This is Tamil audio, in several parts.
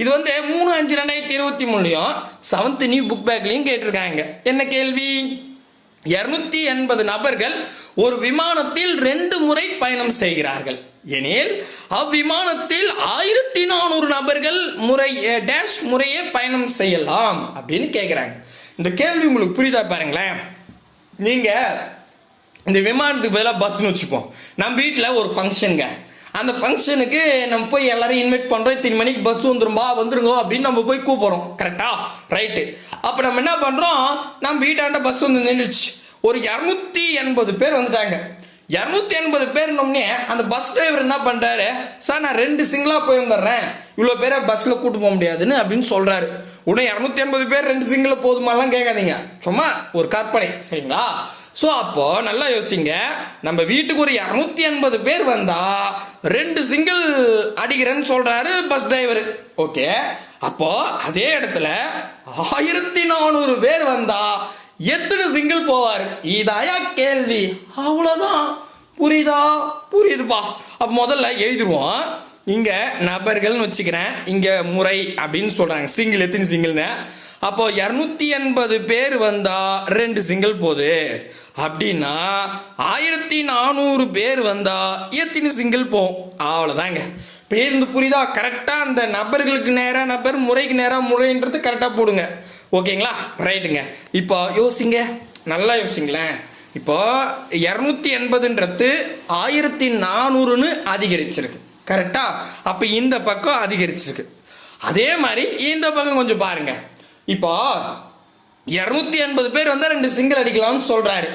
இது வந்து மூணு அஞ்சு ரெண்டாயிரத்தி இருபத்தி மூணுலையும் செவன்த் நியூ புக் பேக்லையும் கேட்டிருக்காங்க. என்ன கேள்வி? இருநூத்தி எண்பது நபர்கள் ஒரு விமானத்தில் ரெண்டு முறை பயணம் செய்கிறார்கள். எனில் அவ்விமானத்தில் ஆயிரத்தி நானூறு நபர்கள் முறை டேஷ் முறையே பயணம் செய்யலாம் அப்படின்னு கேட்குறாங்க இந்த கேள்வி உங்களுக்கு புரியுதா பாருங்களேன். நீங்கள் இந்த விமானத்துக்கு பதிலாக பஸ்னு வச்சுப்போம். நம்ம வீட்டில் ஒரு ஃபங்க்ஷனுங்க அந்த ஃபங்க்ஷனுக்கு நம்ம போய் எல்லாரையும் இன்வைட் பண்ணுறோம் இத்தனை மணிக்கு பஸ் வந்துரும்பா வந்துருங்கோ அப்படின்னு நம்ம போய் கூப்பிட்றோம். கரெக்டா ரைட்டு அப்போ நம்ம என்ன பண்ணுறோம் நம்ம வீட்டாண்ட பஸ் வந்து நின்றுச்சு ஒரு இரநூத்தி எண்பது பேர் வந்துட்டாங்க. இரநூத்தி எண்பது பேர்னோடனே அந்த பஸ் டிரைவர் என்ன பண்ணுறாரு சார் நான் ரெண்டு சிங்கிளாக போய் வந்துடுறேன். இவ்வளோ பேரை பஸ்ஸில் கூட்டு போக முடியாதுன்னு அப்படின்னு சொல்கிறாரு உடனே இரநூத்தி எண்பது பேர் ரெண்டு சிங்கிள் போதுமாலாம் கேட்காதீங்க. சும்மா ஒரு கற்பனை. சரிங்களா? ஸோ அப்போ நல்லா யோசிங்க. நம்ம வீட்டுக்கு ஒரு இரநூத்தி எண்பது பேர் வந்தால் ரெண்டு சிங்கிள் அடிக்கிறேன்னு சொல்கிறாரு பஸ் டிரைவர் ஓகே அப்போ அதே இடத்துல ஆயிரத்தி நானூறு பேர் வந்தா எத்தனை சிங்கிள் போவார்? இதாயா கேள்வி. அவ்வளோதான் புரியுதா? புரியுதுப்பா. அப்போ முதல்ல எழுதிடுவோம். இங்கே நபர்கள்னு வச்சுக்கிறேன். இங்கே முறை அப்படின்னு சொல்கிறாங்க சிங்கிள் எத்தனை சிங்கிள்னு அப்போ இரநூத்தி எண்பது பேர் வந்தா ரெண்டு சிங்கிள் போகுது அப்படின்னா ஆயிரத்தி நானூறு பேர் வந்தா எத்தனை சிங்கிள் போகும் அவ்வளோதாங்க பேருந்து புரியுதா? கரெக்டாக அந்த நபர்களுக்கு நேராக நபர் முறைக்கு நேராக முறைன்றது கரெக்டாக போடுங்க. ஓகேங்களா? ரைட்டுங்க. இப்போ யோசிங்க. நல்லா யோசிங்களேன். இப்போ இரநூத்தி எண்பதுன்றது ஆயிரத்தி நானூறுன்னு அதிகரிச்சிருக்கு. கரெக்டாக அப்போ இந்த பக்கம் அதிகரிச்சிருக்கு. அதே மாதிரி இந்த பக்கம் கொஞ்சம் பாருங்கள் இப்போ இரநூத்தி எண்பது பேர் வந்தால் ரெண்டு சிங்கிள் அடிக்கலாம்னு சொல்கிறாரு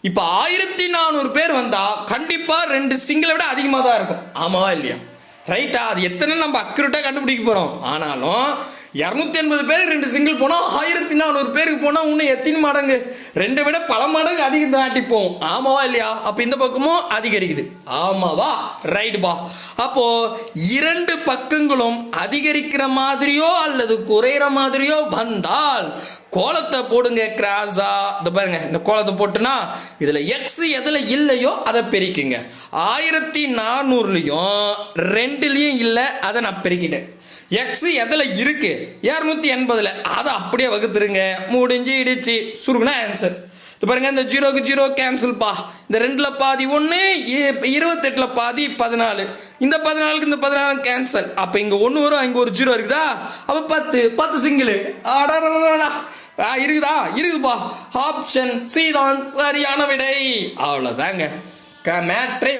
இப்போ ஆயிரத்தி நானூறு பேர் வந்தால் கண்டிப்பாக ரெண்டு சிங்கிளை விட அதிகமாக தான் இருக்கும். ஆமாவா இல்லையா? ரைட்டா அது எத்தனை நம்ம அக்யூரேட்டாக கண்டுபிடிக்க போகிறோம் ஆனாலும் இரநூத்தி எண்பது பேர் ரெண்டு சிங்கிள் போனால் ஆயிரத்தி நானூறு பேருக்கு போனால் இன்னும் எத்தனை மடங்கு? ரெண்டை விட பல மடங்கு அதிகம் தாட்டிப்போம் ஆமாவா இல்லையா? அப்போ இந்த பக்கமும் அதிகரிக்குது. ஆமாவா? ரைட்டுப்பா அப்போ இரண்டு பக்கங்களும் அதிகரிக்கிற மாதிரியோ அல்லது குறையிற மாதிரியோ வந்தால் கோலத்தை போடுங்க கிராஸா இந்த பாருங்க இந்த கோலத்தை போட்டுனா இதுல எக்ஸ் எதுல இல்லையோ அதை பெருக்குங்க. ஆயிரத்தி நானூறுலயும் ரெண்டுலயும் இல்லை அதை நான் பெருக்கிட்டேன். எக்ஸ் எதில் இருக்கு? இரநூத்தி எண்பதுல. அதை அப்படியே வகுத்துருங்க. முடிஞ்சு இடிச்சு சுருகுனா ஆன்சர் இது பாருங்க இந்த ஜீரோக்கு ஜீரோ கேன்சல்ப்பா இந்த ரெண்டுல பாதி ஒன்று இருபத்தெட்டுல பாதி பதினாலு. இந்த பதினாலுக்கு இந்த பதினாலு கேன்சல் அப்போ இங்கே ஒன்று வரும் இங்கே ஒரு ஜீரோ இருக்குதா? அப்போ பத்து. பத்து சிங்கிள் ஆடாடா ஆ, இருக்குதா இருக்குதுப்பா ஆப்ஷன் சி தான் சரியான விடை அவ்வளோதாங்க மேட்ரே